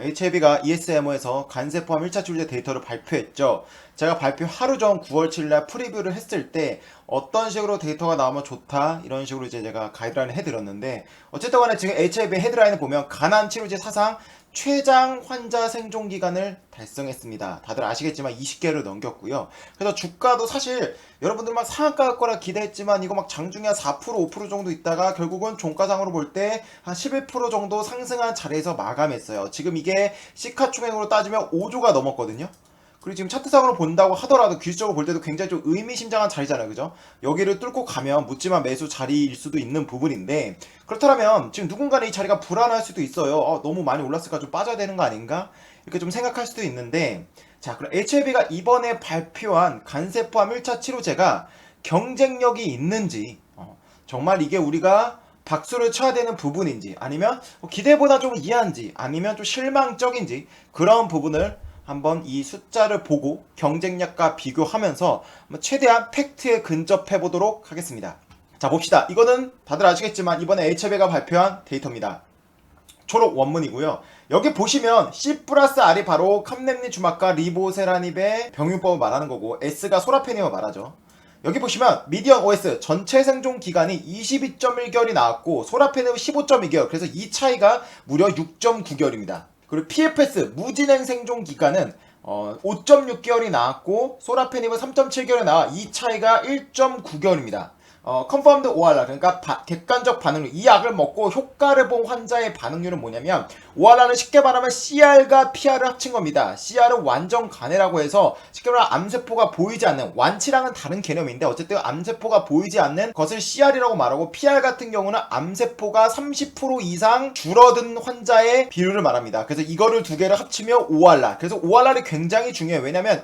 HIV가 ESMO에서 간세 포함 1차 치료제 데이터를 발표했죠. 제가 발표 하루 전 9월 7일날 프리뷰를 했을 때 어떤 식으로 데이터가 나오면 좋다 이런 식으로 이제 제가 가이드라인을 해드렸는데 어쨌든 간에 지금 HIV 헤드라인을 보면 가난 치료제 사상 최장 환자 생존 기간을 달성했습니다. 다들 아시겠지만 20개를 넘겼고요. 그래서 주가도 사실 여러분들 막 상한가 갈 거라 기대했지만 이거 막 장중에 한 4% 5% 정도 있다가 결국은 종가상으로 볼 때 한 11% 정도 상승한 자리에서 마감했어요. 지금 이게 시가총액으로 따지면 5조가 넘었거든요. 그리고 지금 차트상으로 본다고 하더라도 기술적으로 볼 때도 굉장히 좀 의미심장한 자리잖아요. 그죠? 여기를 뚫고 가면 묻지마 매수 자리일 수도 있는 부분인데 그렇다면 지금 누군가는 이 자리가 불안할 수도 있어요. 어, 너무 많이 올랐으니까 좀 빠져야 되는 거 아닌가? 이렇게 좀 생각할 수도 있는데 자, 그럼 HLB가 이번에 발표한 간세 포함 1차 치료제가 경쟁력이 있는지 어, 정말 이게 우리가 박수를 쳐야 되는 부분인지 아니면 뭐 기대보다 좀 이해한지 아니면 좀 실망적인지 그런 부분을 한번 이 숫자를 보고 경쟁력과 비교하면서 최대한 팩트에 근접해 보도록 하겠습니다. 자 봅시다. 이거는 다들 아시겠지만 이번에 HB가 발표한 데이터입니다. 초록 원문이고요. 여기 보시면 C 플러스 R이 바로 캄렘니 주막과 리보세라닙의 병용법을 말하는 거고 S가 소라페님을 말하죠. 여기 보시면 미디언 OS 전체 생존 기간이 22.1개월이 나왔고 소라페는 15.2개월 그래서 이 차이가 무려 6.9개월입니다. 그리고 PFS 무진행 생존 기간은 어, 5.6개월이 나왔고 소라페닙은 3.7개월이 나와 이 차이가 1.9개월입니다. 어, 컨펌드 ORR 그러니까 바- 객관적 반응률 이 약을 먹고 효과를 본 환자의 반응률은 뭐냐면 ORR은 쉽게 말하면 CR과 PR을 합친 겁니다. CR은 완전 간해라고 해서 쉽게 말하면 암세포가 보이지 않는 완치랑은 다른 개념인데 어쨌든 암세포가 보이지 않는 것을 CR이라고 말하고 PR 같은 경우는 암세포가 30% 이상 줄어든 환자의 비율을 말합니다. 그래서 이거를 두 개를 합치면 ORR. 그래서 ORR이 굉장히 중요해요. 왜냐면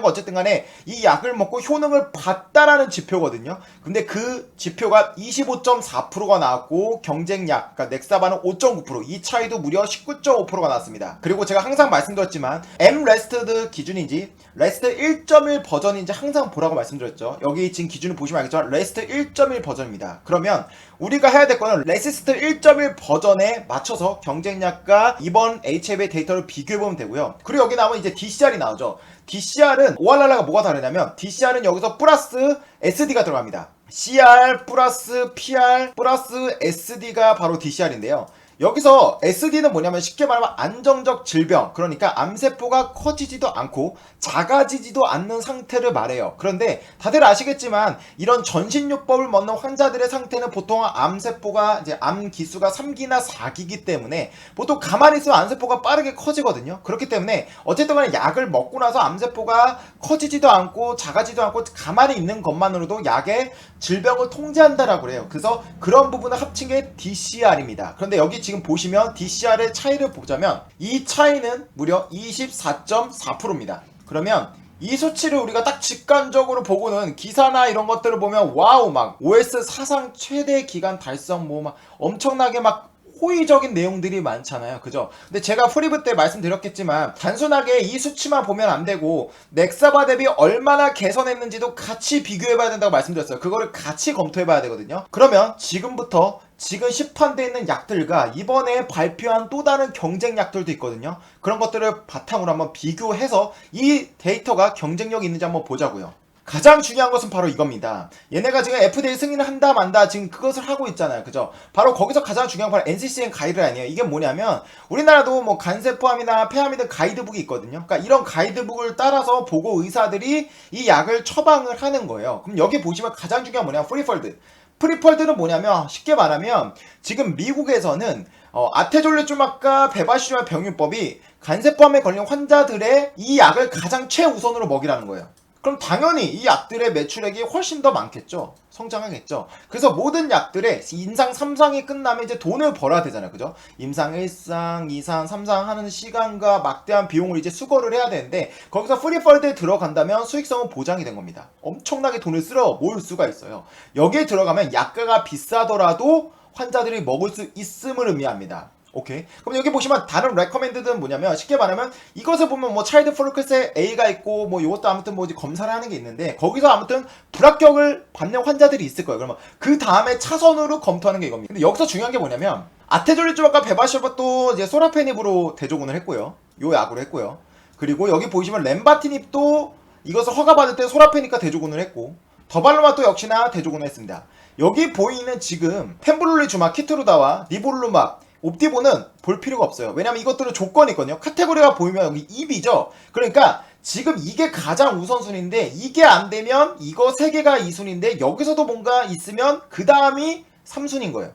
건 어쨌든 간에 이 약을 먹고 효능을 봤다라는 지표거든요. 근데 그 지표가 25.4%가 나왔고 경쟁약, 그러니까 넥사바는 5.9%, 이 차이도 무려 19.5%가 나왔습니다. 그리고 제가 항상 말씀드렸지만 M 레스트드 기준인지 레스트 1.1 버전인지 항상 보라고 말씀드렸죠. 여기 지금 기준을 보시면 알겠지만 레스트 1.1 버전입니다. 그러면 우리가 해야 될 거는 레시스트 1.1 버전에 맞춰서 경쟁약과 이번 HIV 데이터를 비교해보면 되고요. 그리고 여기 나오면 이제 DCR이 나오죠. DCR은 오알랄라가 뭐가 다르냐면 DCR은 여기서 플러스 SD가 들어갑니다. CR 플러스 PR 플러스 SD가 바로 DCR인데요. 여기서 SD는 뭐냐면 쉽게 말하면 안정적 질병. 그러니까 암세포가 커지지도 않고 작아지지도 않는 상태를 말해요. 그런데 다들 아시겠지만 이런 전신요법을 먹는 환자들의 상태는 보통 암세포가 이제 암 기수가 3기나 4기기 때문에 보통 가만히 있으면 암세포가 빠르게 커지거든요. 그렇기 때문에 어쨌든 간에 약을 먹고 나서 암세포가 커지지도 않고 작아지도 않고 가만히 있는 것만으로도 약의 질병을 통제한다라고 그래요. 그래서 그런 부분을 합친 게 DCR입니다. 그런데 여기 지금 보시면 DCR의 차이를 보자면 이 차이는 무려 24.4%입니다. 그러면 이 수치를 우리가 딱 직관적으로 보고는 기사나 이런 것들을 보면 와우 막 OS 사상 최대 기간 달성 뭐 막 엄청나게 막 호의적인 내용들이 많잖아요. 그죠? 근데 제가 프리뷰 때 말씀드렸겠지만 단순하게 이 수치만 보면 안 되고 넥사바 대비 얼마나 개선했는지도 같이 비교해 봐야 된다고 말씀드렸어요. 그거를 같이 검토해 봐야 되거든요. 그러면 지금부터 지금 시판되어 있는 약들과 이번에 발표한 또 다른 경쟁 약들도 있거든요. 그런 것들을 바탕으로 한번 비교해서 이 데이터가 경쟁력이 있는지 한번 보자고요. 가장 중요한 것은 바로 이겁니다. 얘네가 지금 FDA 승인을 한다 만다 지금 그것을 하고 있잖아요. 그죠? 바로 거기서 가장 중요한 건 NCCN 가이드라인이에요. 이게 뭐냐면 우리나라도 뭐 간세포함이나 폐암이 든 가이드북이 있거든요. 그러니까 이런 가이드북을 따라서 보고 의사들이 이 약을 처방을 하는 거예요. 그럼 여기 보시면 가장 중요한 건 뭐냐면 프리펄드. 프리펄드는 뭐냐면 쉽게 말하면 지금 미국에서는 어, 아테졸레주막과 베바시주마 병유법이 간세포함에 걸린 환자들의 이 약을 가장 최우선으로 먹이라는 거예요. 그럼 당연히 이 약들의 매출액이 훨씬 더 많겠죠. 성장하겠죠. 그래서 모든 약들의 임상 3상이 끝나면 이제 돈을 벌어야 되잖아요. 그죠? 임상 1상, 2상, 3상 하는 시간과 막대한 비용을 이제 수거를 해야 되는데 거기서 프리펄드에 들어간다면 수익성은 보장이 된 겁니다. 엄청나게 돈을 쓸어 모을 수가 있어요. 여기에 들어가면 약가가 비싸더라도 환자들이 먹을 수 있음을 의미합니다. 오케이. 그럼 여기 보시면 다른 레커멘드는 뭐냐면 쉽게 말하면 이것을 보면 뭐 차일드 포르크스에 A가 있고 뭐 이것도 아무튼 뭐지 검사를 하는 게 있는데 거기서 아무튼 불합격을 받는 환자들이 있을 거예요. 그러면 그 다음에 차선으로 검토하는 게 이겁니다. 근데 여기서 중요한 게 뭐냐면 아테졸리주마과 베바시오바 또 이제 소라페닙으로 대조군을 했고요. 요 약으로 했고요. 그리고 여기 보시면 렘바티닙도 이것을 허가받을 때 소라페니까 대조군을 했고 더발로마도 역시나 대조군을 했습니다. 여기 보이는 지금 펜블룰리 주마 키트루다와 리볼루마 옵티보는 볼 필요가 없어요. 왜냐면 이것들은 조건이 있거든요. 카테고리가 보이면 여기 2비죠. 그러니까 지금 이게 가장 우선순위인데 이게 안 되면 이거 세 개가 2순위인데 여기서도 뭔가 있으면 그 다음이 3순위인 거예요.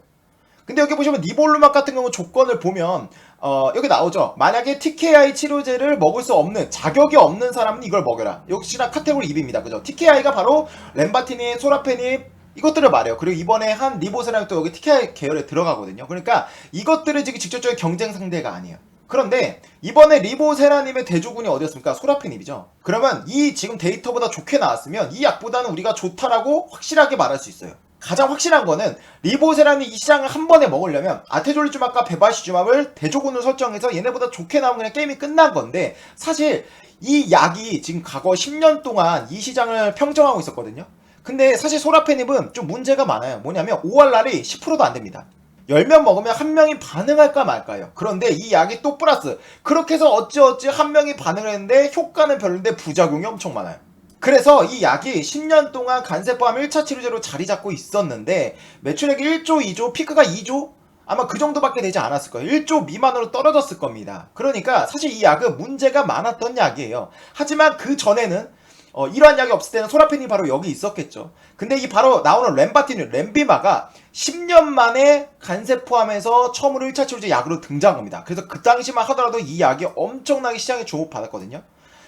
근데 여기 보시면 니볼루막 같은 경우 조건을 보면 어 여기 나오죠. 만약에 TKI 치료제를 먹을 수 없는 자격이 없는 사람은 이걸 먹여라. 역시나 카테고리 2입니다. 그죠? TKI가 바로 렘바티닌, 소라페닌 이것들을 말해요. 그리고 이번에 한 리보세라믹도 여기 TKI 계열에 들어가거든요. 그러니까 이것들을 지금 직접적인 경쟁 상대가 아니에요. 그런데 이번에 리보세라님의 대조군이 어디였습니까? 소라페닙이죠. 그러면 이 지금 데이터보다 좋게 나왔으면 이 약보다는 우리가 좋다라고 확실하게 말할 수 있어요. 가장 확실한 거는 리보세라니 이 시장을 한 번에 먹으려면 아테졸리주막과 베바시주막을 대조군을 설정해서 얘네보다 좋게 나오면 그냥 게임이 끝난 건데 사실 이 약이 지금 과거 10년 동안 이 시장을 평정하고 있었거든요. 근데 사실 소라페닙은 좀 문제가 많아요. 뭐냐면 5알날이 10%도 안 됩니다. 10명 먹으면 한 명이 반응할까 말까요. 그런데 이 약이 또 플러스 그렇게 해서 어찌어찌 한 명이 반응을 했는데 효과는 별론데 부작용이 엄청 많아요. 그래서 이 약이 10년 동안 간세포암 1차 치료제로 자리 잡고 있었는데 매출액이 1조, 2조, 피크가 2조? 아마 그 정도밖에 되지 않았을 거예요. 1조 미만으로 떨어졌을 겁니다. 그러니까 사실 이 약은 문제가 많았던 약이에요. 하지만 그 전에는 어, 이러한 약이 없을 때는 소라펜이 바로 여기 있었겠죠. 근데 이 바로 나오는 렘바티는 렘비마가 10년 만에 간세 포함에서 처음으로 1차 치료제 약으로 등장한 겁니다. 그래서 그 당시만 하더라도 이 약이 엄청나게 시장에 주목받았거든요.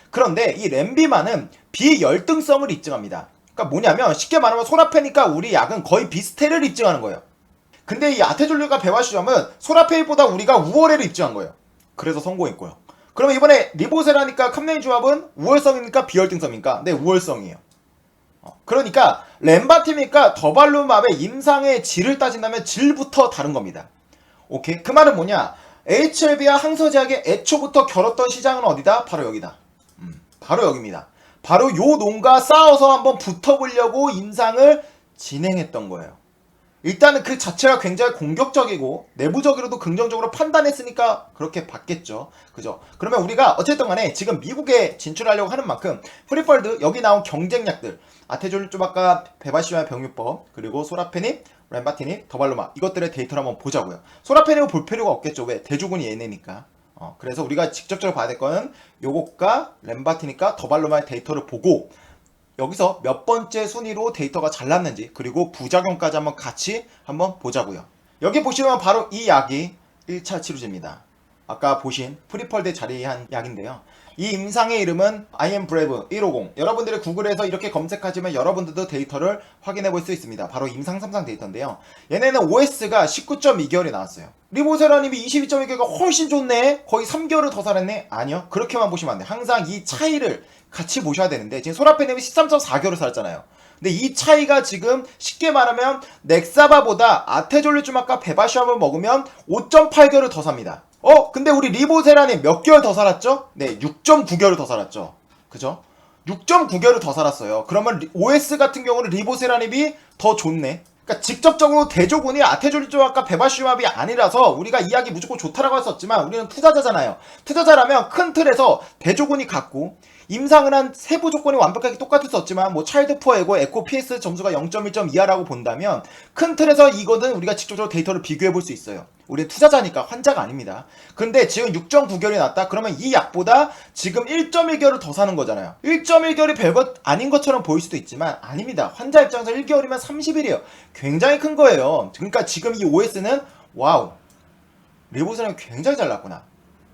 그런데 이 렘비마는 비열등성을 입증합니다. 그러니까 뭐냐면 쉽게 말하면 소라페니까 우리 약은 거의 비슷해를 입증하는 거예요. 근데 이 아테졸류가 배화시점은 소라페이보다 우리가 우월해를 입증한 거예요. 그래서 성공했고요. 그러면 이번에 리보세라니까 캄레인 조합은 우월성입니까 비열등성입니까? 네 우월성이에요. 어, 그러니까 렘바팀이니까 더발루맙의 임상의 질을 따진다면 질부터 다른 겁니다. 오케이 그 말은 뭐냐? HLB와 항서제약의 애초부터 결었던 시장은 어디다? 바로 여기다. 음, 바로 여기입니다. 바로 요 농가 싸워서 한번 붙어보려고 임상을 진행했던 거예요. 일단은 그 자체가 굉장히 공격적이고 내부적으로도 긍정적으로 판단했으니까 그렇게 받겠죠. 그죠? 그러면 우리가 어쨌든 간에 지금 미국에 진출하려고 하는 만큼 프리펄드 여기 나온 경쟁약들 아테졸주바카 베바시와 병유법 그리고 소라페닙 램바티닙 더발로마 이것들의 데이터를 한번 보자고요. 소라페닙을 볼 필요가 없겠죠. 왜? 대조군이 얘네니까. 어, 그래서 우리가 직접적으로 봐야 될 거는 요것과 램바티니까 더발로마의 데이터를 보고 여기서 몇 번째 순위로 데이터가 잘 났는지 그리고 부작용까지 한번 같이 한번 보자고요. 여기 보시면 바로 이 약이 1차 치료제입니다. 아까 보신 프리펄드에 자리한 약인데요. 이 임상의 이름은 I am Brave 150. 여러분들이 구글에서 이렇게 검색하시면 여러분들도 데이터를 확인해 볼 수 있습니다. 바로 임상 3상 데이터인데요. 얘네는 OS가 19.2개월이 나왔어요. 리보세라님이 22.2개월가 훨씬 좋네. 거의 3개월을 더 살았네. 아니요. 그렇게만 보시면 안 돼요. 항상 이 차이를 같이 보셔야 되는데 지금 소라페님이 13.4개월을 살았잖아요. 근데 이 차이가 지금 쉽게 말하면 넥사바보다 아테졸리주막과 베바시암을 먹으면 5.8개월을 더 삽니다. 어? 근데 우리 리보세라님 몇 개월 더 살았죠? 네, 6.9개월을 더 살았죠. 그죠? 6.9개월을 더 살았어요. 그러면 OS 같은 경우는 리보세라님이 더 좋네. 그러니까 직접적으로 대조군이 아테졸리조합과 베바시움합이 아니라서 우리가 이야기 무조건 좋다라고 했었지만 우리는 투자자잖아요. 투자자라면 큰 틀에서 대조군이 같고 임상을 한 세부 조건이 완벽하게 똑같았었지만 뭐 차일드 푸어 에고 에코 PS 점수가 0.1점 이하라고 본다면 큰 틀에서 이거는 우리가 직접적으로 데이터를 비교해 볼 수 있어요. 우리 투자자니까 환자가 아닙니다. 근데 지금 6.9개월이 났다? 그러면 이 약보다 지금 1.1개월을 더 사는 거잖아요. 1.1개월이 별것 아닌 것처럼 보일 수도 있지만 아닙니다. 환자 입장에서 1개월이면 30일이에요. 굉장히 큰 거예요. 그러니까 지금 이 OS는 와우. 리보스는 굉장히 잘 났구나.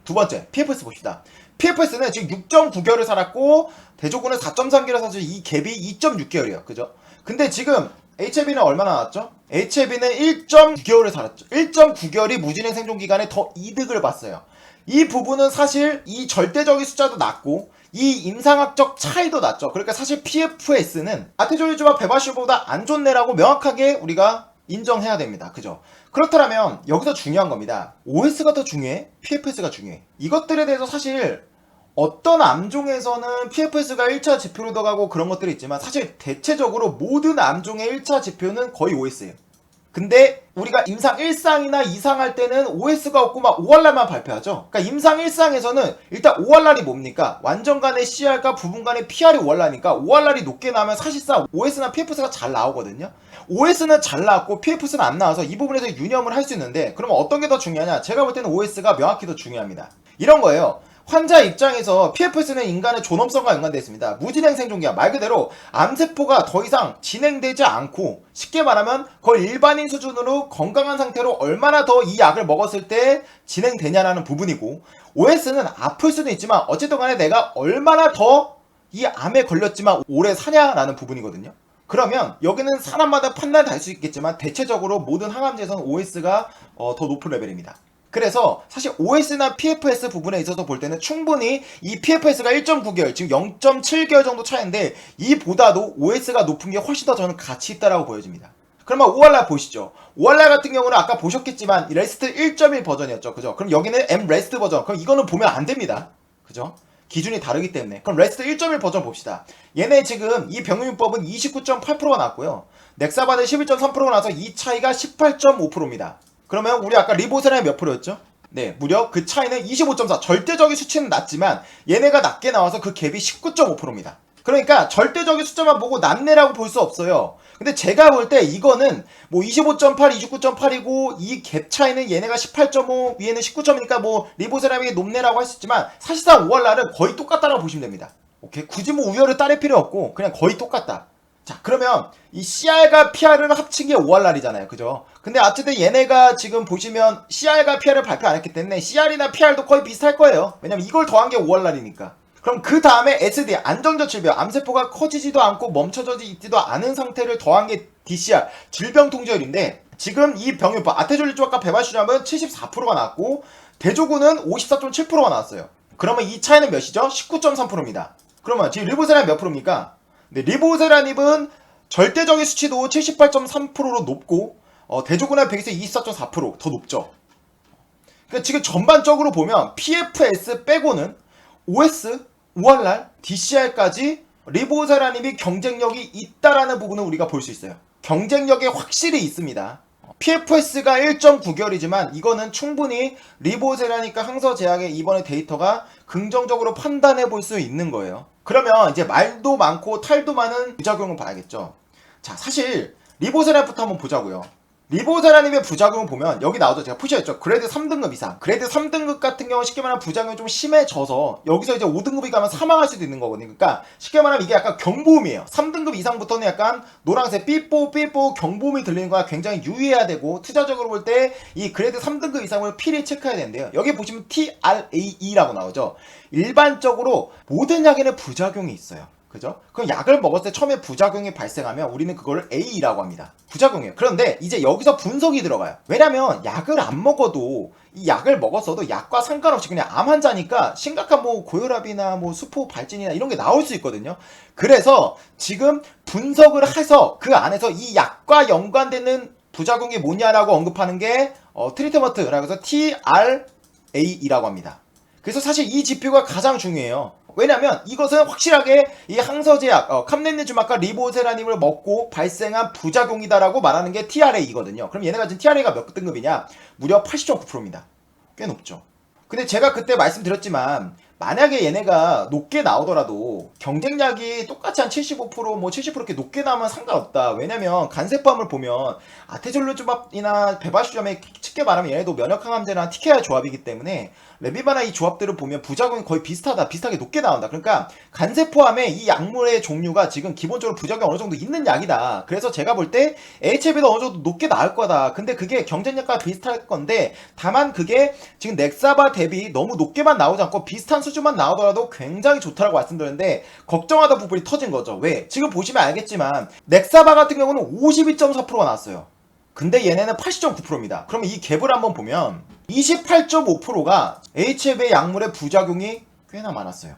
두 번째, PFS 봅시다. PFS는 지금 6.9개월을 살았고 대조군은 4.3개월을 살았죠. 이 갭이 2.6개월이에요. 그죠? 근데 지금 HLB는 얼마나 나왔죠? HLB는 1.9개월을 살았죠. 1.9개월이 무진행 생존 기간에 더 이득을 봤어요. 이 부분은 사실 이 절대적인 숫자도 낮고 이 임상학적 차이도 낮죠. 그러니까 사실 PFS는 아테졸리즈와 베바시보다 안 좋네라고 명확하게 우리가 인정해야 됩니다. 그죠? 그렇다면 여기서 중요한 겁니다. OS가 더 중요해? PFS가 중요해? 이것들에 대해서 사실 어떤 암종에서는 PFS가 1차 지표로 들어가고 그런 것들이 있지만 사실 대체적으로 모든 암종의 1차 지표는 거의 OS예요. 근데 우리가 임상 1상이나 2상 할 때는 OS가 없고 막 OR날만 발표하죠. 그러니까 임상 1상에서는 일단 OR날이 뭡니까? 완전 간의 CR과 부분 간의 PR이 OR날이니까 OR날이 높게 나오면 사실상 OS나 PFS가 잘 나오거든요. OS는 잘 나왔고 PFS는 안 나와서 이 부분에서 유념을 할 수 있는데 그러면 어떤 게 더 중요하냐? 제가 볼 때는 OS가 명확히 더 중요합니다. 이런 거예요. 환자 입장에서 PFS는 인간의 존엄성과 연관되어 있습니다. 무진행 생존기야 말 그대로 암세포가 더 이상 진행되지 않고 쉽게 말하면 거의 일반인 수준으로 건강한 상태로 얼마나 더 이 약을 먹었을 때 진행되냐라는 부분이고 OS는 아플 수도 있지만 어쨌든 간에 내가 얼마나 더 이 암에 걸렸지만 오래 사냐라는 부분이거든요. 그러면 여기는 사람마다 판단이 다를 수 있겠지만 대체적으로 모든 항암제에서는 OS가 어, 더 높은 레벨입니다. 그래서 사실 OS나 PFS 부분에 있어서 볼 때는 충분히 이 PFS가 1.9개월, 지금 0.7개월 정도 차이인데 이보다도 OS가 높은 게 훨씬 더 저는 가치 있다라고 보여집니다. 그러면 오알라 보시죠. 오알라 같은 경우는 아까 보셨겠지만 레스트 1.1 버전이었죠. 그죠? 그럼 여기는 M 레스트 버전. 그럼 이거는 보면 안 됩니다. 그죠? 기준이 다르기 때문에. 그럼 레스트 1.1 버전 봅시다. 얘네 지금 이 병용법은 29.8%가 났고요. 넥사바드 11.3%가 나서 이 차이가 18.5%입니다. 그러면 우리 아까 리보세라이 몇 프로였죠? 네, 무려 그 차이는 25.4. 절대적인 수치는 낮지만 얘네가 낮게 나와서 그 갭이 19.5%입니다. 그러니까 절대적인 숫자만 보고 낮네라고 볼 수 없어요. 근데 제가 볼 때 이거는 뭐 25.8, 29.8이고 이 갭 차이는 얘네가 18.5, 위에는 19.이니까 뭐 리보세라믹이 높네라고 할 수 있지만 사실상 5월 날은 거의 똑같다라고 보시면 됩니다. 오케이? 굳이 뭐 우열을 따를 필요 없고 그냥 거의 똑같다. 자, 그러면 이 CR과 PR을 합친 게 5월 날이잖아요. 그죠? 근데 어쨌든 얘네가 지금 보시면 CR과 PR을 발표 안 했기 때문에 CR이나 PR도 거의 비슷할 거예요. 왜냐면 이걸 더한 게 5월 날이니까. 그럼 그 다음에 SD 안정적 질병 암세포가 커지지도 않고 멈춰져 있지도 않은 상태를 더한 게 DCR 질병 통제율인데 지금 이 병유법 아테졸리조아과 베바슈람은 74%가 나왔고 대조군은 54.7%가 나왔어요. 그러면 이 차이는 몇이죠? 19.3%입니다. 그러면 지금 리보세란 몇 프로입니까? 네, 리보세라닙은 절대적인 수치도 78.3%로 높고 어, 대조군의 100에서 24.4%더 높죠. 그러니까 지금 전반적으로 보면 PFS 빼고는 OS, ORR, DCR까지 리보세라님이 경쟁력이 있다라는 부분을 우리가 볼 수 있어요. 경쟁력이 확실히 있습니다. PFS가 1.9개월이지만 이거는 충분히 리보세라니까 항서제약의 이번에 데이터가 긍정적으로 판단해 볼 수 있는 거예요. 그러면 이제 말도 많고 탈도 많은 부작용을 봐야겠죠. 자, 사실 리보세라부터 한번 보자고요. 리보세라님의 부작용을 보면 여기 나오죠. 제가 푸시했죠. 그레이드 3등급 이상. 그레이드 3등급 같은 경우 쉽게 말하면 부작용이 좀 심해져서 여기서 이제 5등급이 가면 사망할 수도 있는 거거든요. 그러니까 쉽게 말하면 이게 약간 경보음이에요. 3등급 이상부터는 약간 노란색 삐뽀 삐뽀 경보음이 들리는 거야. 굉장히 유의해야 되고 투자적으로 볼 때 이 그레이드 3등급 이상을 필히 체크해야 되는데요. 여기 보시면 TRAE라고 나오죠. 일반적으로 모든 약에는 부작용이 있어요 그죠? 그럼 약을 먹었을 때 처음에 부작용이 발생하면 우리는 그거를 A라고 합니다. 부작용이에요. 그런데 이제 여기서 분석이 들어가요. 왜냐면 약을 안 먹어도 이 약을 먹었어도 약과 상관없이 그냥 암 환자니까 심각한 뭐 고혈압이나 뭐 수포 발진이나 이런 게 나올 수 있거든요. 그래서 지금 분석을 해서 그 안에서 이 약과 연관되는 부작용이 뭐냐라고 언급하는 게 어, 트리트먼트라고 해서 TRA이라고 합니다. 그래서 사실 이 지표가 가장 중요해요. 왜냐면 이것은 확실하게 이 항서제약, 어, 캄렌니주막과 리보세라님을 먹고 발생한 부작용이다라고 말하는 게 TRA이거든요. 그럼 얘네가 지금 TRA가 몇 등급이냐? 무려 80.9%입니다. 꽤 높죠. 근데 제가 그때 말씀드렸지만 만약에 얘네가 높게 나오더라도 경쟁력이 똑같이 한 75%뭐 70% 이렇게 높게 나오면 상관없다. 왜냐면 간세포함을 보면 아테졸루주밥이나 베바슈점에 쉽게 말하면 얘네도 면역항암제랑 TKR 조합이기 때문에 레비바나 이 조합들을 보면 부작용이 거의 비슷하다. 비슷하게 높게 나온다. 그러니까 간세 포함에 이 약물의 종류가 지금 기본적으로 부작용이 어느 정도 있는 약이다. 그래서 제가 볼 때 HB도 어느 정도 높게 나올 거다. 근데 그게 경쟁력과 비슷할 건데 다만 그게 지금 넥사바 대비 너무 높게만 나오지 않고 비슷한 수준만 나오더라도 굉장히 좋다라고 말씀드렸는데 걱정하다 부분이 터진 거죠. 왜? 지금 보시면 알겠지만 넥사바 같은 경우는 52.4%가 나왔어요. 근데 얘네는 80.9%입니다. 그러면 이 갭을 한번 보면 28.5%가 HF의 약물의 부작용이 꽤나 많았어요.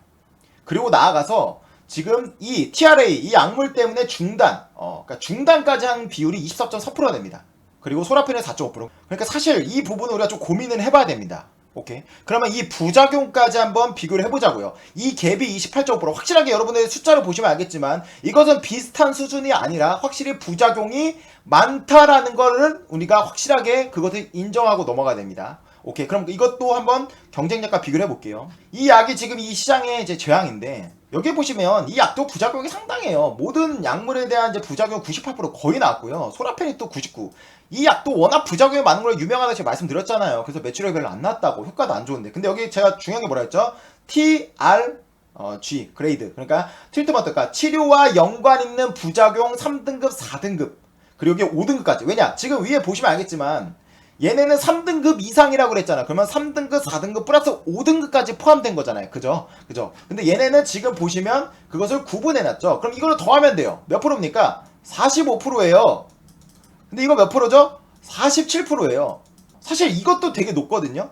그리고 나아가서 지금 이 TRA 이 약물 때문에 중단, 어, 그러니까 중단까지 한 비율이 24.4%가 됩니다. 그리고 소라핀은 4.5%. 그러니까 사실 이 부분을 우리가 좀 고민을 해봐야 됩니다. 오케이. 그러면 이 부작용까지 한번 비교를 해보자고요. 이 갭이 28.5% 확실하게 여러분들 숫자를 보시면 알겠지만 이것은 비슷한 수준이 아니라 확실히 부작용이 많다라는 거를 우리가 확실하게 그것을 인정하고 넘어가야 됩니다. 오케이. 그럼 이것도 한번 경쟁력과 비교를 해볼게요. 이 약이 지금 이 시장의 이제 재앙인데 여기 보시면 이 약도 부작용이 상당해요. 모든 약물에 대한 이제 부작용 98% 거의 나왔고요. 소라펜이 또 99. 이 약도 워낙 부작용이 많은 걸로 유명하다고 제가 말씀드렸잖아요. 그래서 매출이 별로 안 났다고 효과도 안 좋은데. 근데 여기 제가 중요한 게 뭐라 했죠? TR 어, G 그레이드. 그러니까 트리트먼트 그러니까 치료와 연관 있는 부작용 3등급, 4등급. 그리고 여기 5등급까지. 왜냐? 지금 위에 보시면 알겠지만 얘네는 3등급 이상이라고 그랬잖아. 그러면 3등급, 4등급 플러스 5등급까지 포함된 거잖아요. 그죠? 그죠? 근데 얘네는 지금 보시면 그것을 구분해 놨죠. 그럼 이거를 더하면 돼요. 몇 프로입니까? 45%예요. 근데 이거 몇 프로죠? 47%예요. 사실 이것도 되게 높거든요.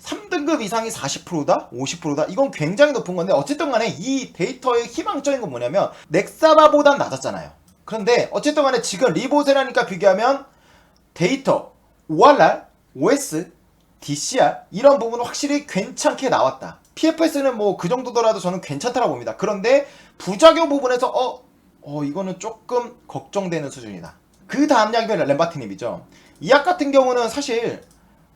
3등급 이상이 40%다? 50%다? 이건 굉장히 높은 건데 어쨌든 간에 이 데이터의 희망적인 건 뭐냐면 넥사바보단 낮았잖아요. 그런데 어쨌든 간에 지금 리보세라니까 비교하면 데이터, ORR, OS, DCR 이런 부분은 확실히 괜찮게 나왔다. PFS는 뭐 그 정도더라도 저는 괜찮다고 봅니다. 그런데 부작용 부분에서 어, 어 이거는 조금 걱정되는 수준이다. 그 다음 약이 렘바티닙이죠. 이 약 같은 경우는 사실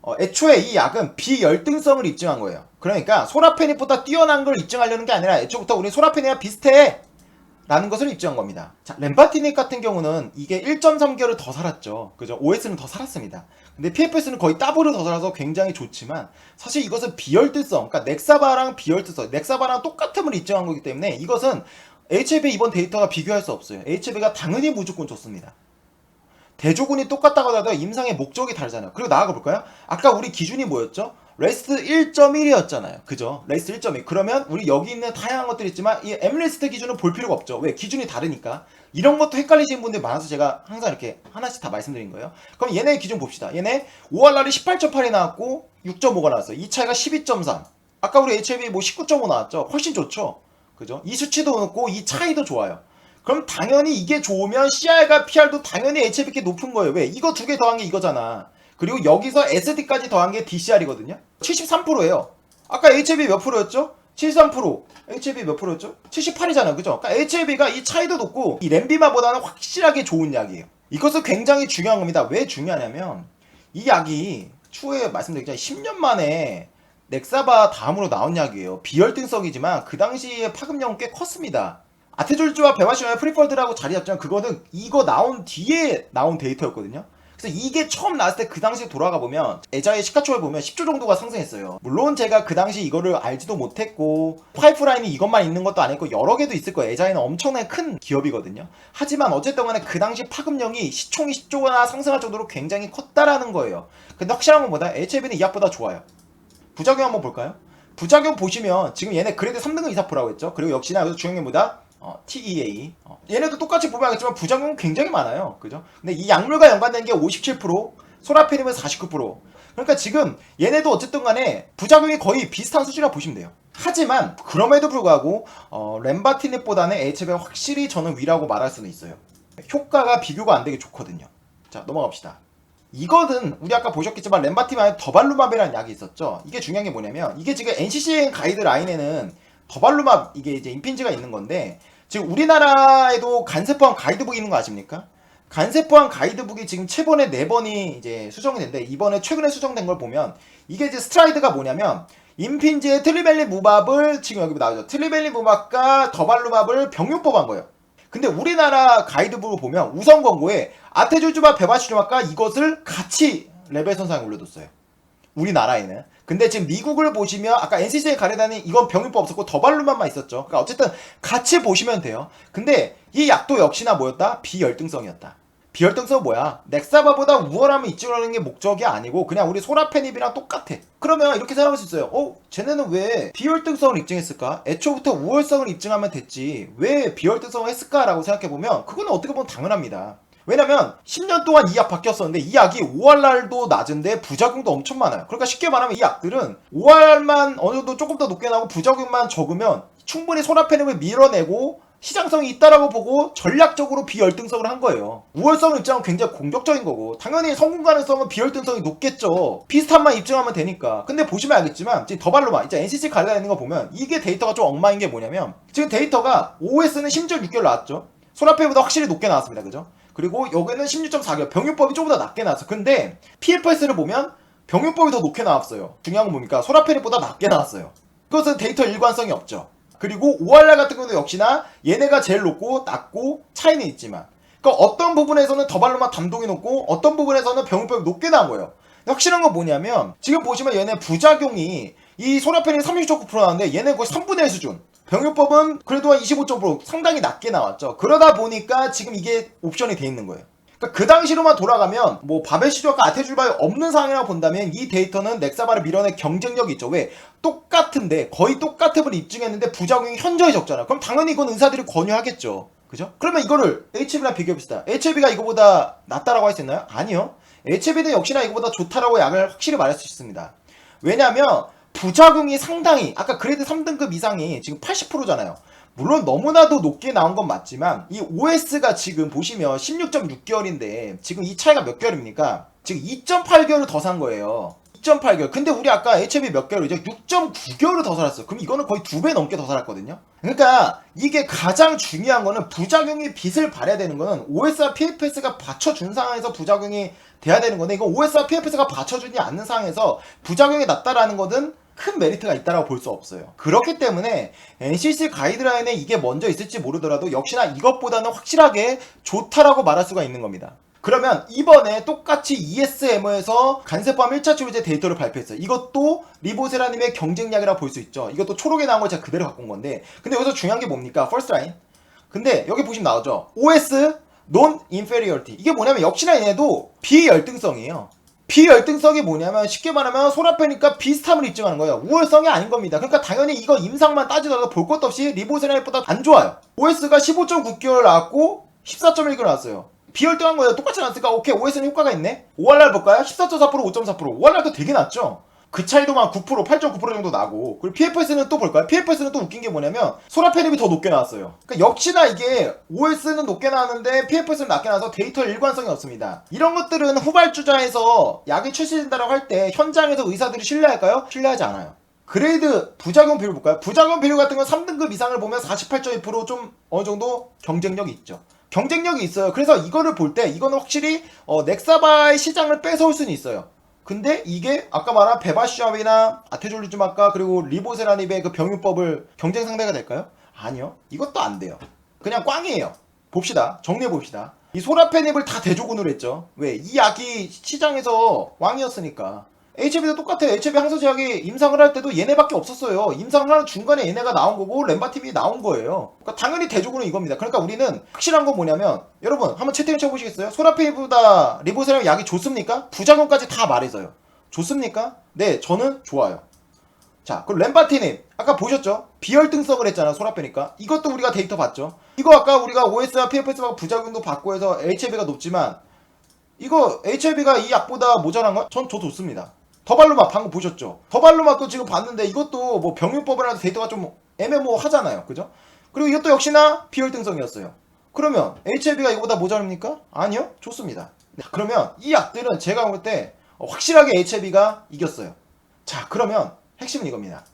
어, 애초에 이 약은 비열등성을 입증한 거예요. 그러니까 소라페닙보다 뛰어난 걸 입증하려는 게 아니라 애초부터 우리 소라페닙과 비슷해! 라는 것을 입증한 겁니다. 자, 렘바티닉 같은 경우는 이게 1.3개월을 더 살았죠. 그죠? OS는 더 살았습니다. 근데 PFS는 거의 더블을 더 살아서 굉장히 좋지만 사실 이것은 비열등성, 그러니까 넥사바랑 비열등성, 넥사바랑 똑같음을 입증한 거기 때문에 이것은 HLB 이번 데이터가 비교할 수 없어요. HLB가 당연히 무조건 좋습니다. 대조군이 똑같다고 하더라도 임상의 목적이 다르잖아요. 그리고 나아가 볼까요? 아까 우리 기준이 뭐였죠? 레스트 1.1이었잖아요. 그죠? 레스트 1.1. 그러면 우리 여기 있는 다양한 것들이 있지만 이 M리스트 기준은 볼 필요가 없죠. 왜? 기준이 다르니까. 이런 것도 헷갈리시는 분들 많아서 제가 항상 이렇게 하나씩 다 말씀드린 거예요. 그럼 얘네 기준 봅시다. 얘네 5할날이 18.8이 나왔고 6.5가 나왔어요. 이 차이가 12.3. 아까 우리 HLB 뭐 19.5 나왔죠? 훨씬 좋죠? 그죠? 이 수치도 높고 이 차이도 좋아요. 그럼 당연히 이게 좋으면 CR과 PR도 당연히 HLB께 높은 거예요. 왜? 이거 두 개 더한 게 이거잖아. 그리고 여기서 SD까지 더한 게 DCR이거든요. 73%예요. 아까 HLB 몇 프로였죠? 73%. HLB 몇 프로였죠? 78이잖아요. 그죠? 그러니까 HLB가 이 차이도 높고 이 램비마보다는 확실하게 좋은 약이에요. 이것은 굉장히 중요한 겁니다. 왜 중요하냐면 이 약이 추후에 말씀드렸잖아요. 10년 만에 넥사바 다음으로 나온 약이에요. 비열등성이지만 그 당시에 파급력은 꽤 컸습니다. 아테졸즈와 베마시오의 프리폴드라고 자리 잡지만 그거는 이거 나온 뒤에 나온 데이터였거든요. 그래서 이게 처음 나왔을 때 그 당시에 돌아가 보면 애자의 시가총액 보면 10조 정도가 상승했어요. 물론 제가 그 당시 이거를 알지도 못했고 파이프라인이 이것만 있는 것도 아니고 여러 개도 있을 거예요. 애자이는 엄청나게 큰 기업이거든요. 하지만 어쨌든 간에 그 당시 파급력이 시총이 10조나 상승할 정도로 굉장히 컸다라는 거예요. 근데 확실한 건 뭐다? HLB는 이 약보다 좋아요. 부작용 한번 볼까요? 부작용 보시면 지금 얘네 그래도 3등급 이사포라고 했죠. 그리고 역시나 여기서 중요한 게 뭐다? 어, TEA. 어, 얘네도 똑같이 보면 알겠지만 부작용은 굉장히 많아요. 그죠? 근데 이 약물과 연관된 게 57%, 소라페님은 49%. 그러니까 지금 얘네도 어쨌든 간에 부작용이 거의 비슷한 수준이라고 보시면 돼요. 하지만 그럼에도 불구하고 어, 렘바티닙보다는 HB가 확실히 저는 위라고 말할 수는 있어요. 효과가 비교가 안 되게 좋거든요. 자 넘어갑시다. 이거는 우리 아까 보셨겠지만 렘바티브 안에 더발루맙이라는 약이 있었죠. 이게 중요한 게 뭐냐면 이게 지금 NCCN 가이드라인에는 더발루맙 이게 이제 임핀지가 있는 건데 지금 우리나라에도 간세 포함 가이드북이 있는 거 아십니까? 간세 포함 가이드북이 지금 최번에 네 번이 이제 수정이 된데 이번에 최근에 수정된 걸 보면 이게 이제 스트라이드가 뭐냐면 임핀지의 트리벨리 무밥을 지금 여기 나오죠. 트리벨리 무밥과 더발루맙을 병용법한 거예요. 근데 우리나라 가이드북을 보면 우선 권고에 아테졸주바 베바시주마과 이것을 같이 레벨 선상에 올려뒀어요. 우리나라에는. 근데 지금 미국을 보시면 아까 NCC에 가려다니 이건 병용법 없었고 더발루만만 있었죠. 그러니까 어쨌든 같이 보시면 돼요. 근데 이 약도 역시나 뭐였다? 비열등성이었다. 비열등성 뭐야? 넥사바보다 우월함을 입증하는 게 목적이 아니고 그냥 우리 소라페닙이랑 똑같아. 그러면 이렇게 생각할 수 있어요. 어? 쟤네는 왜 비열등성을 입증했을까? 애초부터 우월성을 입증하면 됐지. 왜 비열등성을 했을까라고 생각해보면 그거는 어떻게 보면 당연합니다. 왜냐면 10년 동안 이 약 바뀌었었는데 이 약이 ORR도 낮은데 부작용도 엄청 많아요. 그러니까 쉽게 말하면 이 약들은 ORR만 어느 정도 조금 더 높게 나오고 부작용만 적으면 충분히 소라페닙을 밀어내고 시장성이 있다라고 보고 전략적으로 비열등성을 한 거예요. 우월성 입장은 굉장히 공격적인 거고 당연히 성공 가능성은 비열등성이 높겠죠. 비슷한만 입증하면 되니까. 근데 보시면 알겠지만 지금 더발로만 이제 NCC 가려다 있는 거 보면 이게 데이터가 좀 엉망인 게 뭐냐면 지금 데이터가 OS는 16.6개월 나왔죠. 소라페보다 확실히 높게 나왔습니다. 그죠? 그리고 여기는 16.4개월 병유법이 조금 더 낮게 나왔어. 근데 PFS를 보면 병유법이 더 높게 나왔어요. 중요한 건 뭡니까? 소라페보다 낮게 나왔어요. 그것은 데이터 일관성이 없죠. 그리고 오알라 같은 경우도 역시나 얘네가 제일 높고 낮고 차이는 있지만 그러니까 어떤 부분에서는 더발로만 단독이 높고 어떤 부분에서는 병원병이 높게. 근데 확실한 건 뭐냐면 지금 보시면 얘네 부작용이 이 소라펜이 36.9% 나왔는데 얘네 거의 3분의 1 수준. 병요법은 그래도 한 25.5% 상당히 낮게 나왔죠. 그러다 보니까 지금 이게 옵션이 돼 있는 거예요. 그러니까 그 당시로만 돌아가면 뭐 바벨 시조가 아테줄바에 없는 상황이라고 본다면 이 데이터는 넥사바를 밀어낼 경쟁력이 있죠. 왜? 똑같은데 거의 똑같음을 입증했는데 부작용이 현저히 적잖아. 그럼 당연히 이건 의사들이 권유하겠죠. 그죠? 그러면 이거를 HB랑 비교해봅시다. HB가 이거보다 낫다라고 할 수 있나요? 아니요. HB는 역시나 이거보다 좋다라고 약을 확실히 말할 수 있습니다. 왜냐면 부작용이 상당히 아까 그레이드 3등급 이상이 지금 80%잖아요. 물론 너무나도 높게 나온 건 맞지만 이 OS가 지금 보시면 16.6개월인데 지금 이 차이가 몇 개월입니까? 지금 2.8개월을 더 산 거예요. 2.8개월. 근데 우리 아까 HB 몇 개월이죠? 6.9개월을 더 살았어. 그럼 이거는 거의 두 배 넘게 더 살았거든요. 그러니까 이게 가장 중요한 거는 부작용이 빛을 발해야 되는 거는 OS와 PFS가 받쳐준 상황에서 부작용이 돼야 되는 건데 이거 OS와 PFS가 받쳐주지 않는 상황에서 부작용이 낮다라는 것은 큰 메리트가 있다라고 볼 수 없어요. 그렇기 때문에 NCC 가이드라인에 이게 먼저 있을지 모르더라도 역시나 이것보다는 확실하게 좋다라고 말할 수가 있는 겁니다. 그러면 이번에 똑같이 ESM에서 간세포함 1차 치료제 데이터를 발표했어요. 이것도 리보세라님의 경쟁력이라 볼수 있죠. 이것도 초록에 나온 걸 제가 그대로 갖고 온 건데 근데 여기서 중요한 게 뭡니까? 퍼스트 라인. 근데 여기 보시면 나오죠. OS non inferiority. 이게 뭐냐면 역시나 얘네도 비열등성이에요. 비열등성이 뭐냐면 쉽게 말하면 소라페니까 비슷함을 입증하는 거예요. 우월성이 아닌 겁니다. 그러니까 당연히 이거 임상만 따지더라도 볼 것도 없이 리보세라보다 안 좋아요. OS가 15.9개월 나왔고 14.1개월 나왔어요. 비열등한 거예요. 똑같이 나왔으니까 오케이 OS는 효과가 있네. ORR 볼까요? 14.4% 5.4% ORR도 되게 낮죠. 그 차이도 한 9%, 8.9% 정도 나고 그리고 PFS는 또 볼까요? PFS는 또 웃긴 게 뭐냐면 소라페닙이 더 높게 나왔어요. 그러니까 역시나 이게 OS는 높게 나왔는데 PFS는 낮게 나와서 데이터 일관성이 없습니다. 이런 것들은 후발주자에서 약이 출시된다고 할 때 현장에서 의사들이 신뢰할까요? 신뢰하지 않아요. 그레이드 부작용 비율 볼까요? 부작용 비율 같은 건 3등급 이상을 보면 48.2%좀 어느 정도 경쟁력이 있죠. 경쟁력이 있어요. 그래서 이거를 볼 때 이거는 확실히 어, 넥사바의 시장을 뺏어올 수는 있어요. 근데 이게 아까 말한 베바시아이나 아테졸리즈마카 그리고 리보세라닙의 그 병유법을 경쟁 상대가 될까요? 아니요. 이것도 안 돼요. 그냥 꽝이에요. 봅시다. 정리해 봅시다. 이 소라페닙을 다 대조군으로 했죠. 왜? 이 약이 시장에서 왕이었으니까. HB도 똑같아요. HB 항소제약이 임상을 할 때도 얘네밖에 없었어요. 임상을 하는 중간에 얘네가 나온 거고 렘바팀이 나온 거예요. 그러니까 당연히 대조군은 이겁니다. 그러니까 우리는 확실한 건 뭐냐면 여러분 한번 채팅 쳐보시겠어요? 소라페이보다 리보세라믹 약이 좋습니까? 부작용까지 다 말해서요. 좋습니까? 네, 저는 좋아요. 자, 그리고 렘바티님 아까 보셨죠? 비열등성을 했잖아 소라페니까 이것도 우리가 데이터 봤죠? 이거 아까 우리가 OS와 PFS와 부작용도 받고 해서 HB가 높지만 이거 HIV가 이 약보다 모자란 건 전 저 좋습니다. 더발로마 방금 보셨죠? 더발로마도 지금 봤는데 이것도 뭐 병유법이라서 데이터가 좀 애매모호하잖아요. 그죠? 그리고 이것도 역시나 비혈등성이었어요. 그러면 HIV가 이거보다 모자랍니까? 아니요. 좋습니다. 네, 그러면 이 약들은 제가 볼 때 확실하게 HIV가 이겼어요. 자, 그러면 핵심은 이겁니다.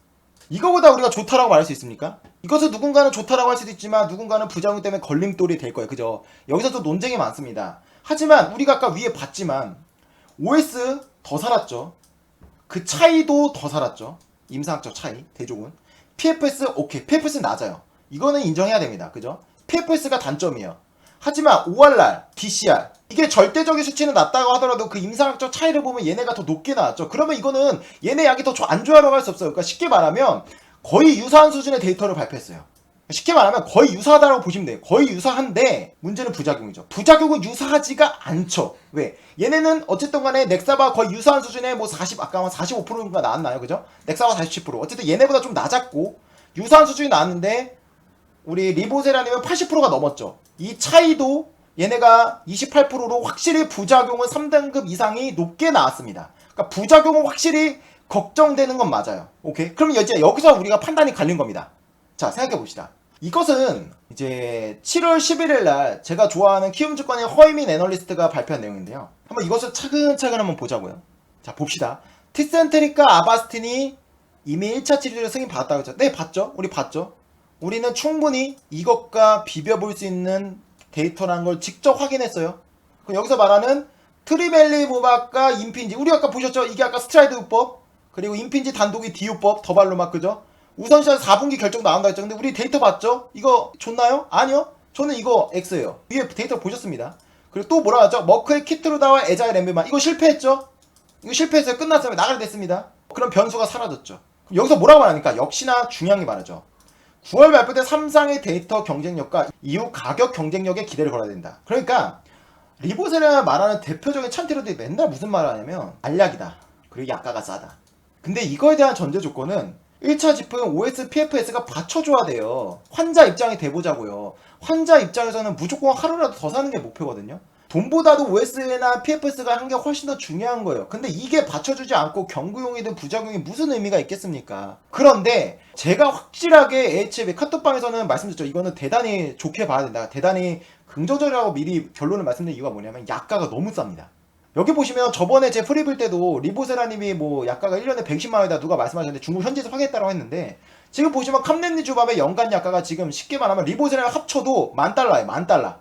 이거보다 우리가 좋다라고 말할 수 있습니까? 이것을 누군가는 좋다라고 할 수도 있지만 누군가는 부작용 때문에 걸림돌이 될 거예요. 그죠? 여기서도 논쟁이 많습니다. 하지만 우리가 아까 위에 봤지만 OS 더 살았죠. 그 차이도 더 살았죠. 임상학적 차이, 대조군. PFS 오케이. PFS 낮아요. 이거는 인정해야 됩니다. 그죠? PFS가 단점이에요. 하지만 ORR, DCR 이게 절대적인 수치는 낮다고 하더라도 그 임상학적 차이를 보면 얘네가 더 높게 나왔죠. 그러면 이거는 얘네 약이 더 안 좋아라고 할 수 없어요. 그러니까 쉽게 말하면 거의 유사한 수준의 데이터를 발표했어요. 쉽게 말하면 거의 유사하다고 보시면 돼요. 거의 유사한데 문제는 부작용이죠. 부작용은 유사하지가 않죠. 왜? 얘네는 어쨌든 간에 넥사바 거의 유사한 수준의 뭐 40, 아까 45%인가 나왔나요? 그죠? 넥사바 47%. 어쨌든 얘네보다 좀 낮았고 유사한 수준이 나왔는데 우리 리보세라님은 80%가 넘었죠. 이 차이도 얘네가 28%로 확실히 부작용은 3등급 이상이 높게 나왔습니다. 그러니까 부작용은 확실히 걱정되는 건 맞아요. 오케이? 그럼 이제 여기서 우리가 판단이 갈린 겁니다. 자, 생각해 봅시다. 이것은 이제 7월 11일 날 제가 좋아하는 키움증권의 허이민 애널리스트가 발표한 내용인데요. 한번 이것을 차근차근 한번 보자고요. 자, 봅시다. 티센트리카 아바스틴이 이미 1차 치료를 승인 받았다고 했죠. 네, 봤죠. 우리 봤죠. 우리는 충분히 이것과 비벼볼 수 있는 데이터라는 걸 직접 확인했어요. 그럼 여기서 말하는 트리멜리 모박과 인핀지 우리 아까 보셨죠? 이게 아까 스트라이드 우법 그리고 인핀지 단독이 디우법 더발로 막 그죠? 우선시한 4분기 결정 나온다 했죠. 근데 우리 데이터 봤죠? 이거 좋나요? 아니요. 저는 이거 X예요. 위에 데이터 보셨습니다. 그리고 또 뭐라 하죠? 머크의 키트루다와 에자일 엠베만 이거 실패했죠? 이거 실패했어요. 끝났어요. 나가게 됐습니다. 그럼 변수가 사라졌죠. 여기서 뭐라고 말하니까 역시나 중요한 게 말하죠. 9월 발표된 3상의 데이터 경쟁력과 이후 가격 경쟁력에 기대를 걸어야 된다. 그러니까 리보세라 말하는 대표적인 찬티로들이 맨날 무슨 말을 하냐면 알약이다. 그리고 약가가 싸다. 근데 이거에 대한 전제 조건은 1차 지표는 OS, PFS가 받쳐줘야 돼요. 환자 입장이 돼보자고요. 환자 입장에서는 무조건 하루라도 더 사는 게 목표거든요. 돈보다도 OS나 PFS가 한 게 훨씬 더 중요한 거예요. 근데 이게 받쳐주지 않고 경구용이든 부작용이 무슨 의미가 있겠습니까? 그런데 제가 확실하게 HB 카톡방에서는 말씀드렸죠. 이거는 대단히 좋게 봐야 된다. 대단히 긍정적이라고 미리 결론을 말씀드린 이유가 뭐냐면 약가가 너무 쌉니다. 여기 보시면 저번에 제 프리뷰 때도 리보세라님이 뭐 약가가 1년에 110만 원이다 누가 말씀하셨는데 중국 현지에서 확인했다고 했는데 지금 보시면 캄렌니 주밥의 연간 약가가 지금 쉽게 말하면 리보세라랑 합쳐도 만 달러예요 만 달러.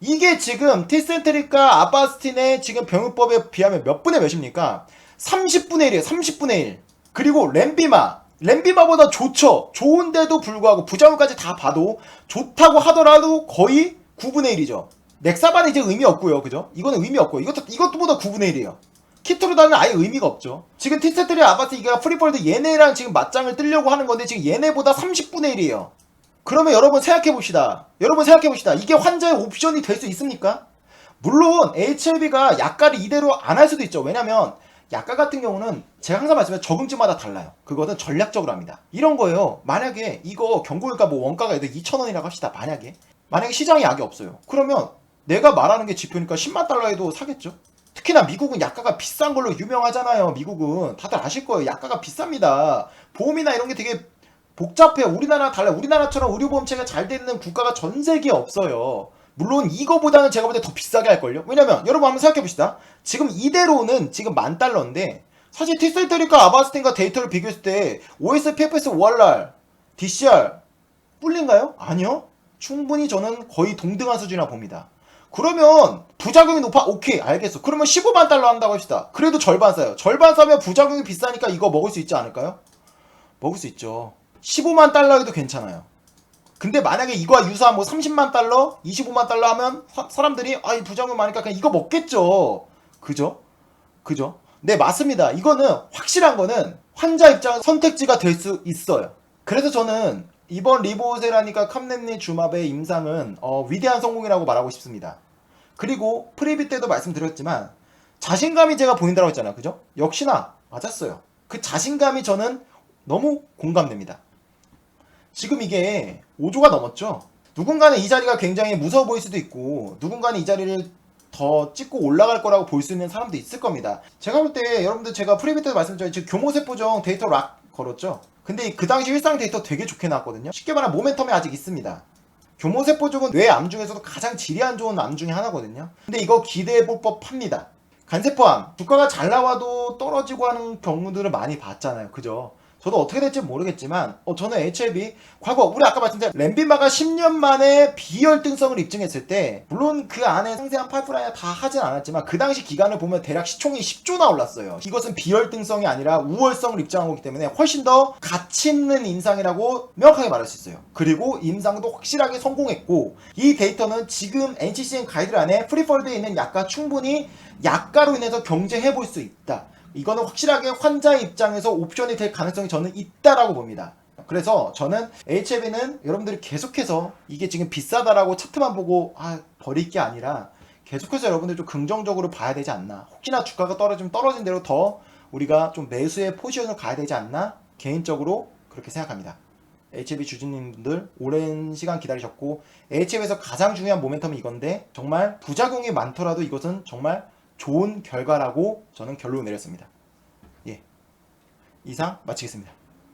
이게 지금 티센트리카 아바스틴의 지금 병역법에 비하면 몇 분의 몇입니까? 30분의 1이에요 30분의 1 그리고 램비마. 램비마보다 좋죠. 좋은데도 불구하고 부작용까지 다 봐도 좋다고 하더라도 거의 9분의 1이죠 넥사반은 이제 의미 없고요. 그죠? 이거는 의미 없고 이것도 이것보다 9분의 1이에요. 키토르다는 아예 의미가 없죠. 지금 티세트리 아바스 이가 프리폴드 얘네랑 지금 맞짱을 뜨려고 하는 건데 지금 얘네보다 30분의 1이에요. 그러면 여러분 생각해 봅시다. 여러분 생각해 봅시다. 이게 환자의 옵션이 될 수 있습니까? 물론 HLB가 약가를 이대로 안 할 수도 있죠. 왜냐면 약가 같은 경우는 제가 항상 말씀드린 적응지마다 달라요. 그거는 전략적으로 합니다. 이런 거예요. 만약에 이거 경고일가 뭐 원가가 예를 2,000원이라고 합시다. 만약에 만약에 시장에 약이 없어요. 그러면 내가 말하는 게 지표니까 10만 달러에도 사겠죠? 특히나 미국은 약가가 비싼 걸로 유명하잖아요. 미국은 다들 아실 거예요. 약가가 비쌉니다. 보험이나 이런 게 되게 복잡해요. 우리나라 달라. 우리나라처럼 의료보험 체계가 잘 되는 국가가 전 세계에 없어요. 물론 이거보다는 제가 볼 때 더 비싸게 할걸요? 왜냐면 여러분 한번 생각해 봅시다. 지금 이대로는 지금 만 달러인데 사실 티셀테리카 아바스틴과 데이터를 비교했을 때 OS, PFS, ORR, DCR 뿔린가요? 아니요. 충분히 저는 거의 동등한 수준이라 봅니다. 그러면 부작용이 높아? 오케이 알겠어. 그러면 15만 달러 한다고 합시다. 그래도 절반 싸요. 절반 싸면 부작용이 비싸니까 이거 먹을 수 있지 않을까요? 먹을 수 있죠. 15만 달러에도 괜찮아요. 근데 만약에 이거와 유사한 뭐 30만 달러, 25만 달러 하면 사, 사람들이 아 이 부작용 많으니까 그냥 이거 먹겠죠. 그죠? 그죠? 네 맞습니다. 이거는 확실한 거는 환자 입장 선택지가 될 수 있어요. 그래서 저는 이번 리보세라니까 캄넷니 주마베의 임상은 어, 위대한 성공이라고 말하고 싶습니다. 그리고 프리뷰 때도 말씀드렸지만 자신감이 제가 보인다고 했잖아요. 그죠? 역시나 맞았어요. 그 자신감이 저는 너무 공감됩니다. 지금 이게 5조가 넘었죠? 누군가는 이 자리가 굉장히 무서워 보일 수도 있고 누군가는 이 자리를 더 찍고 올라갈 거라고 볼 수 있는 사람도 있을 겁니다. 제가 볼 때 여러분들 제가 프리뷰 때도 말씀드렸죠. 지금 교모세포종 데이터 락 걸었죠? 근데 그 당시 일상 데이터 되게 좋게 나왔거든요. 쉽게 말하면 모멘텀이 아직 있습니다. 교모세포 쪽은 뇌암 중에서도 가장 질이 안 좋은 암 중에 하나거든요. 근데 이거 기대해 볼 법합니다. 간세포암 주가가 잘 나와도 떨어지고 하는 경우들을 많이 봤잖아요. 그죠? 저도 어떻게 될지 모르겠지만 어, 저는 HLB 과거 우리 아까 말씀드린 램비마가 10년 만에 비열등성을 입증했을 때 물론 그 안에 상세한 파이프라인을 다 하진 않았지만 그 당시 기간을 보면 대략 시총이 10조나 올랐어요. 이것은 비열등성이 아니라 우월성을 입증한 거기 때문에 훨씬 더 가치 있는 인상이라고 명확하게 말할 수 있어요. 그리고 임상도 확실하게 성공했고 이 데이터는 지금 NCCN 가이드 안에 프리폴드에 있는 약가 충분히 약가로 인해서 경제해 볼 수 있다. 이거는 확실하게 환자의 입장에서 옵션이 될 가능성이 저는 있다라고 봅니다. 그래서 저는 HLB는 여러분들이 계속해서 이게 지금 비싸다라고 차트만 보고 아 버릴 게 아니라 계속해서 여러분들 좀 긍정적으로 봐야 되지 않나. 혹시나 주가가 떨어지면 떨어진 대로 더 우리가 좀 매수의 포지션을 가야 되지 않나. 개인적으로 그렇게 생각합니다. HLB 주주님들 오랜 시간 기다리셨고 HLB에서 가장 중요한 모멘텀이 이건데 정말 부작용이 많더라도 이것은 정말 좋은 결과라고 저는 결론을 내렸습니다. 예. 이상 마치겠습니다.